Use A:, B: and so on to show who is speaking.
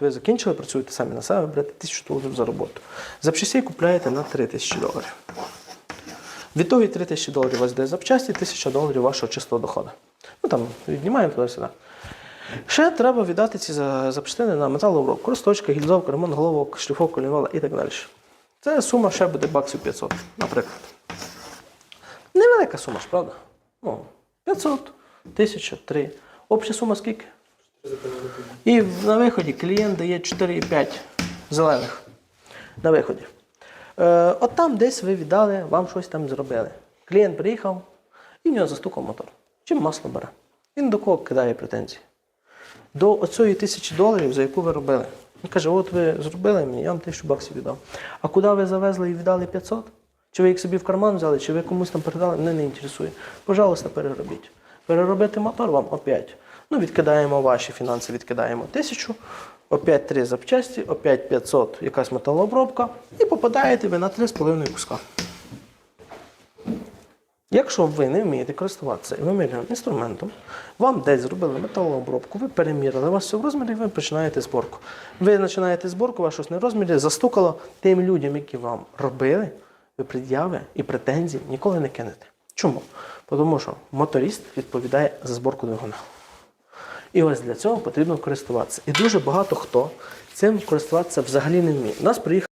A: Ви закінчили, працюєте самі на себе, берете 1000 доларів за роботу. Запчастей купляєте на 3000 доларів. Від того і 3000 доларів у вас йде запчасті, 1000 доларів вашого чистого доходу. Ну там віднімаємо туди-сюди. Ще треба віддати ці запчастини на металообробку, розточка, гільзовка, ремонт головок, шліфовка, лінвала і так далі. Це сума ще буде баксів 500, наприклад. Невелика сума ж, правда? Ну, 500, 1000, 3. Обща сума скільки? І на виході клієнт дає 4,5 зелених. На виході. Е, от там десь ви віддали, вам щось там зробили. Клієнт приїхав і в нього застукав мотор. Чим масло бере? Він до кого кидає претензії? До оцієї тисячі доларів, за яку ви робили. Він каже: от ви зробили мені, я вам тисячу баксів віддав. А куди ви завезли і віддали 500? Чи ви їх собі в карман взяли, чи ви комусь там передали, мене не інтересує. Пожалуйста, переробіть. Переробити мотор вам опять. Ну, відкидаємо ваші фінанси, відкидаємо тисячу, опять три запчасті, опять 500 якась металообробка, і попадаєте ви на 3,5 куска. Якщо ви не вмієте користуватися вимірюваним інструментом, вам десь зробили металообробку, ви перемірили, вас все в розмірі, ви починаєте зборку. Ви починаєте зборку, вас щось не в розмірі, застукало тим людям, які вам робили, ви пред'яви і претензії ніколи не кинете. Чому? Тому що моторист відповідає за зборку двигуна. І ось для цього потрібно користуватися. І дуже багато хто цим користуватися взагалі не вміє. У нас приїхав